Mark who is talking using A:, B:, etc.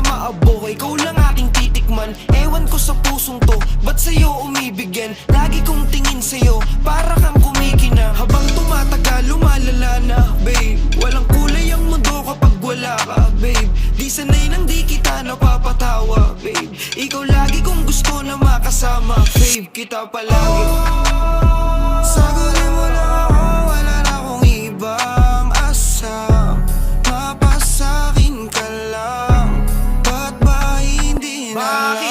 A: sa maabok Ikaw lang aking titikman. Ewan ko sa pusong to Ba't sa'yo umibigyan? Lagi kong tingin sa'yo Para kang kumikina. Habang tumatagal lumalala na babe. Walang kulay ang mundo kapag wala ka babe. Di sanay nang di kita napapatawa babe. Ikaw lagi kong gusto na makasama babe. Kita palagi. oh. Rock